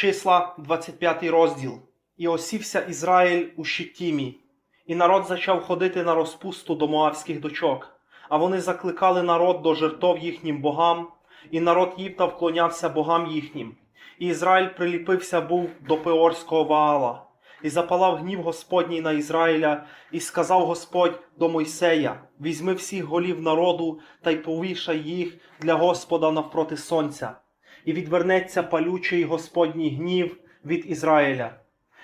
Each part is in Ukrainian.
Числа 25 розділ. І осівся Ізраїль у Щитімі, і народ зачав ходити на розпусту до моавських дочок, а вони закликали народ до жертов їхнім богам, і народ їв та вклонявся богам їхнім. І Ізраїль приліпився був до Пеорського Ваала, і запалав гнів Господній на Ізраїля, і сказав Господь до Мойсея: Візьми всіх голів народу та й повішай їх для Господа навпроти сонця, і відвернеться палючий Господній гнів від Ізраїля.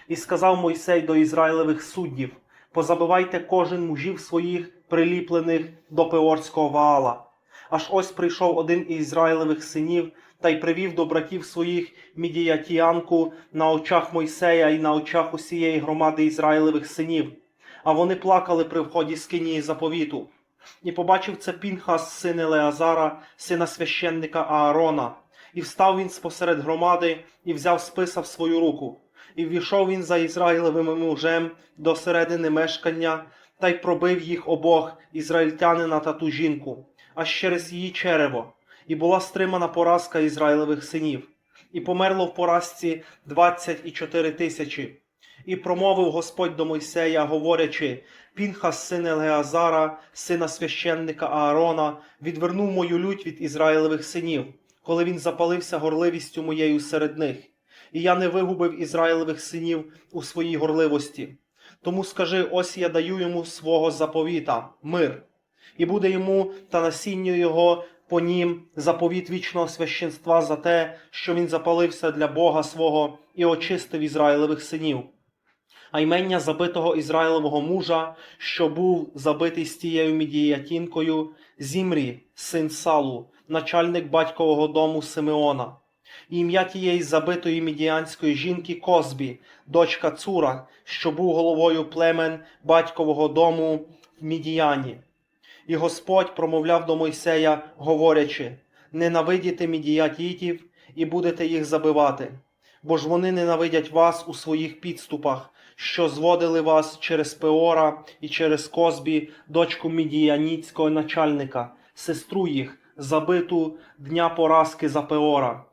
І сказав Мойсей до Ізраїлевих суддів: Позабивайте кожен мужів своїх, приліплених до Пеорського Ваала. Аж ось прийшов один із Ізраїлевих синів та й привів до братів своїх мідіятіянку на очах Мойсея і на очах усієї громади Ізраїлевих синів. А вони плакали при вході скинії заповіту. І побачив це Пінхас, син Елеазара, сина священника Аарона. І встав він спосеред громади і взяв списа в свою руку. І ввійшов він за Ізраїлевим мужем до середини мешкання та й пробив їх обох, ізраїльтянина та ту жінку, аж через її черево, і була стримана поразка Ізраїлевих синів, і померло в поразці двадцять і чотири тисячі. І промовив Господь до Мойсея, говорячи: Пінхас, син Елеазара, сина священника Аарона, відвернув мою лють від Ізраїлевих синів, коли він запалився горливістю моєю серед них. І я не вигубив Ізраїлевих синів у своїй горливості. Тому скажи: ось я даю йому свого заповіта, мир, і буде йому та насінню його по нім заповіт вічного священства за те, що він запалився для Бога свого і очистив Ізраїлевих синів. А ймення забитого Ізраїлевого мужа, що був забитий з тією мідіятінкою, Зімрі, син Салу, начальник батькового дому Симеона. І ім'я тієї забитої мідіянської жінки Козбі, дочка Цура, що був головою племен батькового дому в Мідіяні. І Господь промовляв до Мойсея, говорячи: Ненавидіте мідіятітів і будете їх забивати, бо ж вони ненавидять вас у своїх підступах, що зводили вас через Пеора і через Козбі, дочку мідіяніцького начальника, сестру їх, забиту дня поразки за Пеора.